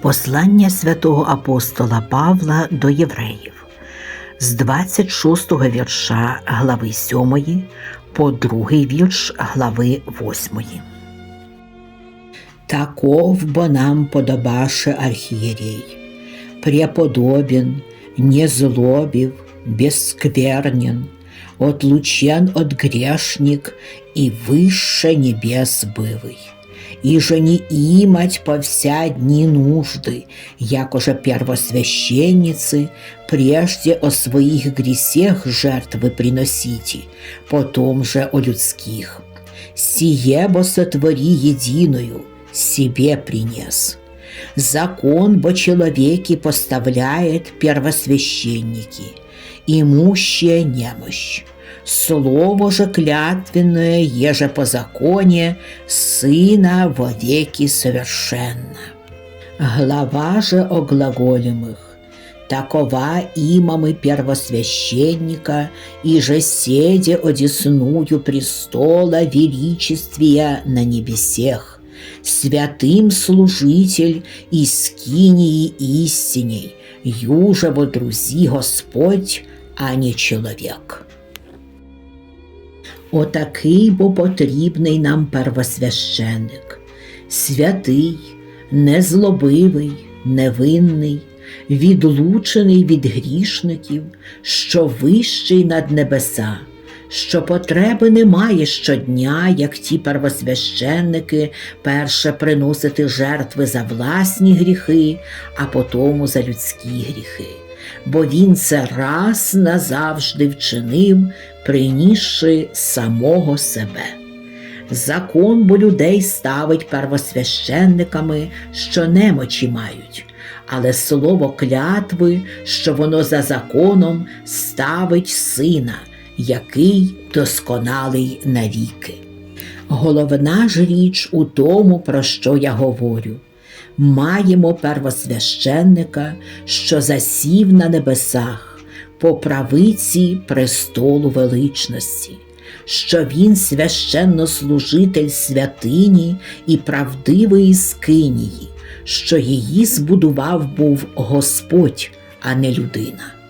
Послання святого апостола Павла до євреїв з 26 вірша глави 7 по другий вірш глави 8. Таков бо нам подобаше архиерей, преподобен, незлобив, бесквернен, отлучен от грешник и выше небес бывый Же не имать по вся дни нужды, якоже первосвященницы, прежде о своих гресех жертвы приносите, потом же о людских. Сие бо сотвори единую, себе принес. Закон бо человеки поставляет первосвященники, имущая немощь. Слово же клятвенное, еже по законе, Сына вовеки совершенно. Глава же о глаголемых, такова имамы первосвященника, и же седе одесную престола величествия на небесех, святым служитель и скинии истиней, юже друзи Господь, а не человек. Отакий бо потрібний нам первосвященик, святий, незлобивий, невинний, відлучений від грішників, що вищий над небеса, що потреби немає щодня, як ті первосвященники, перше приносити жертви за власні гріхи, а потому за людські гріхи. Бо він це раз назавжди вчинив, принісши самого себе. Закон бо людей ставить первосвященниками, що немочі мають, але слово клятви, що воно за законом ставить сина, який досконалий навіки. Головна ж річ у тому, про що я говорю. Маємо первосвященника, що засів на небесах, по правиці престолу величності, що він священнослужитель святині і правдивої скинії, що її збудував був Господь, а не людина.